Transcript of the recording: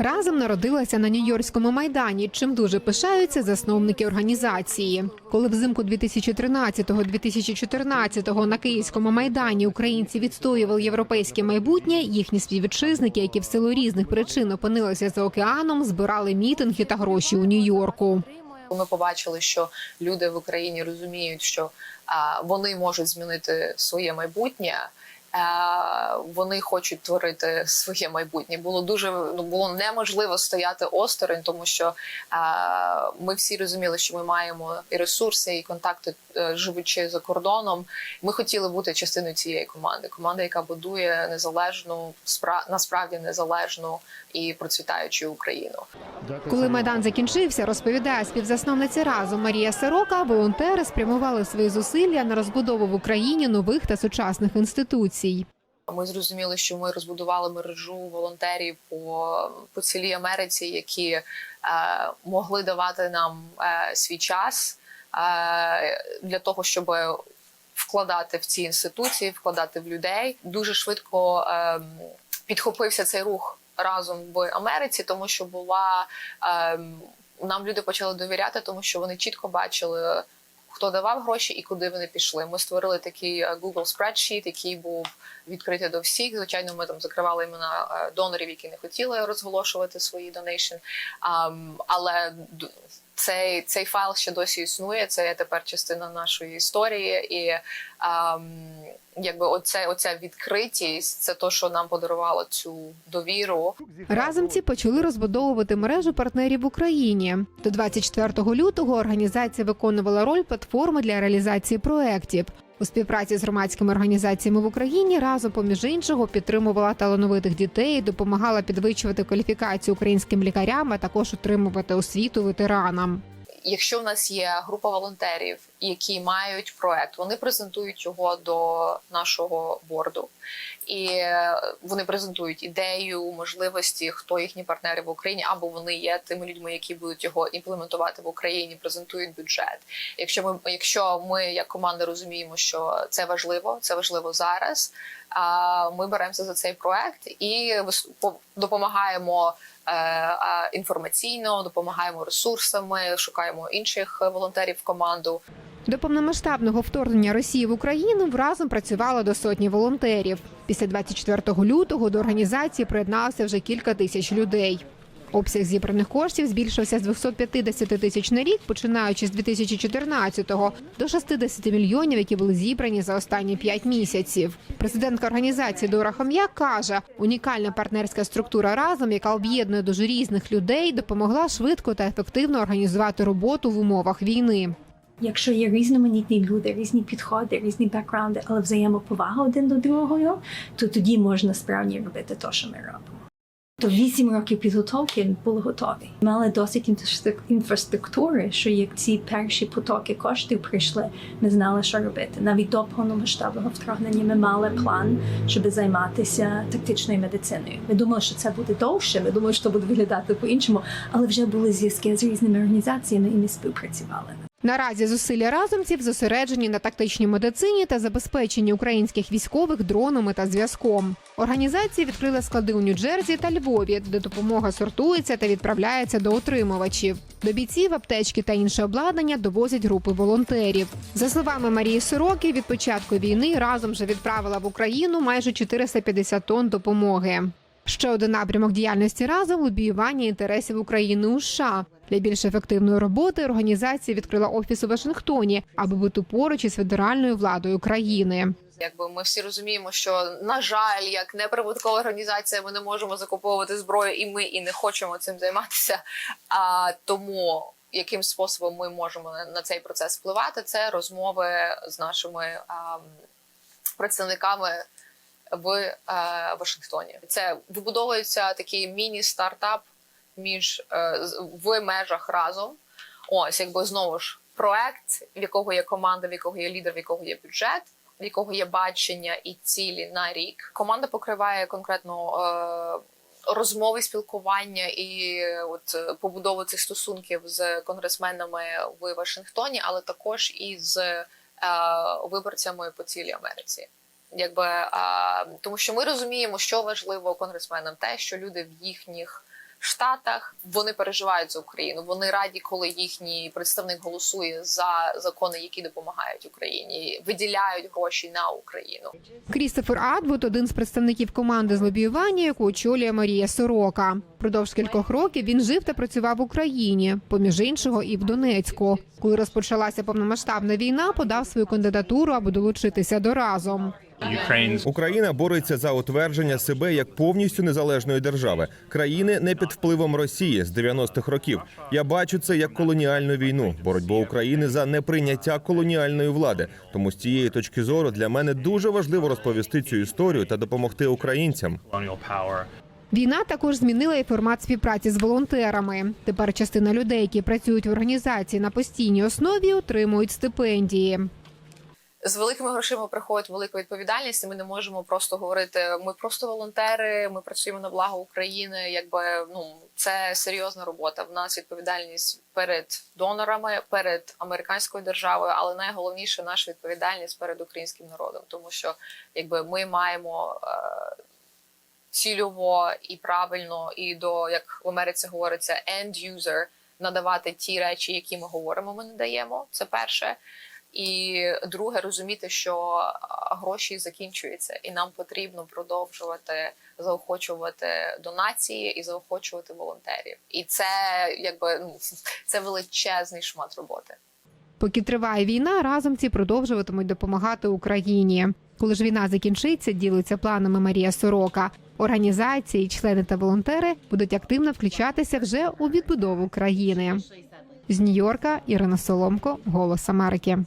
Разом народилася на Нью-Йоркському майдані, чим дуже пишаються засновники організації. Коли взимку 2013-2014 на Київському майдані українці відстоювали європейське майбутнє, їхні співвітчизники, які в силу різних причин опинилися за океаном, збирали мітинги та гроші у Нью-Йорку. Ми побачили, що люди в Україні розуміють, що вони можуть змінити своє майбутнє. А, Вони хочуть творити своє майбутнє. Було дуже ну було неможливо стояти осторонь, тому що ми всі розуміли, що ми маємо і ресурси, і контакти, е, живучи за кордоном. Ми хотіли бути частиною цієї команди. Команда, яка будує незалежну, спра- насправді незалежну і процвітаючу Україну. Коли майдан закінчився, розповідає співзасновниця разом Марія Сорока, волонтери спрямували свої зусилля на розбудову в Україні нових та сучасних інституцій. Ми зрозуміли, що ми розбудували мережу волонтерів по, по цілій Америці, які е, могли давати нам е, свій час е, для того, щоб вкладати в ці інституції, вкладати в людей. Дуже швидко е, підхопився цей рух разом в Америці, тому що була е, нам люди почали довіряти, тому що вони чітко бачили. Хто давав гроші і куди вони пішли? Ми створили такий е, Google Spreadsheet, який був відкритий до всіх. Звичайно, ми там закривали імена е, донорів, які не хотіли розголошувати свої донейшн. Але цей, цей файл ще досі існує. Це тепер частина нашої історії, і ам, якби оце, оця відкритість, це то, що нам подарувало цю довіру. Разомці почали розбудовувати мережу партнерів в Україні. До 24 лютого організація виконувала роль платформи для реалізації проєктів. У співпраці з громадськими організаціями в Україні разом, поміж іншого, підтримувала талановитих дітей, допомагала підвищувати кваліфікацію українським лікарям, а також отримувати освіту ветеранам. Якщо в нас є група волонтерів, які мають проект, вони презентують його до нашого борду, і е, вони презентують ідею, можливості, хто їхні партнери в Україні, або вони є тими людьми, які будуть його імплементувати в Україні, презентують бюджет. Якщо ми, якщо ми як команда розуміємо, що це важливо, це важливо зараз. Ми беремося за цей проект і допомагаємо інформаційно, допомагаємо ресурсами, шукаємо інших е, волонтерів в команду. До повномасштабного вторгнення Росії в Україну разом працювало до сотні волонтерів. Після 24 лютого до організації приєдналося вже кілька тисяч людей. Обсяг зібраних коштів збільшився з 250 тисяч на рік, починаючи з 2014-го, до 60 мільйонів, які були зібрані за останні 5 місяців. Президентка організації Дора Хом'як каже, унікальна партнерська структура разом, яка об'єднує дуже різних людей, допомогла швидко та ефективно організувати роботу в умовах війни. Якщо є різноманітні люди, різні підходи, різні бекграунди, але взаємоповага один до другого, то тоді можна справді робити те, що ми робимо. То вісім років підготовки були готові. Мали досить інфраструк- інфраструктури, що як ці перші потоки коштів прийшли, ми знали, що робити. Навіть до повномасштабного вторгнення ми мали план, щоб займатися тактичною медициною. Ми думали, що це буде довше. Ми думали, що це буде виглядати по-іншому, але вже були зв'язки з різними організаціями, і ми співпрацювали. Наразі зусилля разомців зосереджені на тактичній медицині та забезпеченні українських військових дронами та зв'язком. Організація відкрила склади у Нью-Джерсі та Львові, де допомога сортується та відправляється до отримувачів. До бійців аптечки та інше обладнання довозять групи волонтерів. За словами Марії Сороки, від початку війни разом вже відправила в Україну майже 450 тонн допомоги. Ще один напрямок діяльності разом лобіювання інтересів України у США. Для більш ефективної роботи організація відкрила офіс у Вашингтоні, аби бути поруч із федеральною владою країни. Якби ми всі розуміємо, що на жаль, як неприбуткова організація, ми не можемо закуповувати зброю, і ми і не хочемо цим займатися. А тому яким способом ми можемо на, цей процес впливати, це розмови з нашими а, представниками в е, Вашингтоні. Це вибудовується такий міні-стартап між е, в межах разом. Ось, якби знову ж проект, в якого є команда, в якого є лідер, в якого є бюджет, в якого є бачення і цілі на рік. Команда покриває конкретно е, розмови, спілкування і от е, побудову цих стосунків з конгресменами в Вашингтоні, але також і з е, виборцями по цілій Америці. Якби а, тому, що ми розуміємо, що важливо конгресменам, те, що люди в їхніх Штатах. Вони переживають за Україну. Вони раді, коли їхній представник голосує за закони, які допомагають Україні, виділяють гроші на Україну. Крістофер Адвуд один з представників команди з лобіювання, яку очолює Марія Сорока. Продовж кількох років він жив та працював в Україні, поміж іншого, і в Донецьку. Коли розпочалася повномасштабна війна, подав свою кандидатуру, аби долучитися до разом. Україна бореться за утвердження себе як повністю незалежної держави, країни не під впливом Росії з 90-х років. Я бачу це як колоніальну війну, боротьбу України за неприйняття колоніальної влади. Тому з цієї точки зору для мене дуже важливо розповісти цю історію та допомогти українцям. Війна також змінила і формат співпраці з волонтерами. Тепер частина людей, які працюють в організації на постійній основі, отримують стипендії. З великими грошима приходить велика відповідальність. і Ми не можемо просто говорити. Ми просто волонтери, ми працюємо на благо України. Якби ну це серйозна робота. В нас відповідальність перед донорами, перед американською державою, але найголовніше наша відповідальність перед українським народом, тому що якби ми маємо. Е- Цільово і правильно, і до як в Америці говориться end user надавати ті речі, які ми говоримо, ми не даємо. Це перше. І друге, розуміти, що гроші закінчуються, і нам потрібно продовжувати заохочувати донації і заохочувати волонтерів. І це якби ну це величезний шмат роботи. Поки триває війна, разомці продовжуватимуть допомагати Україні. Коли ж війна закінчиться, ділиться планами Марія Сорока. Організації, члени та волонтери будуть активно включатися вже у відбудову країни. З Нью-Йорка Ірина Соломко, Голос Америки.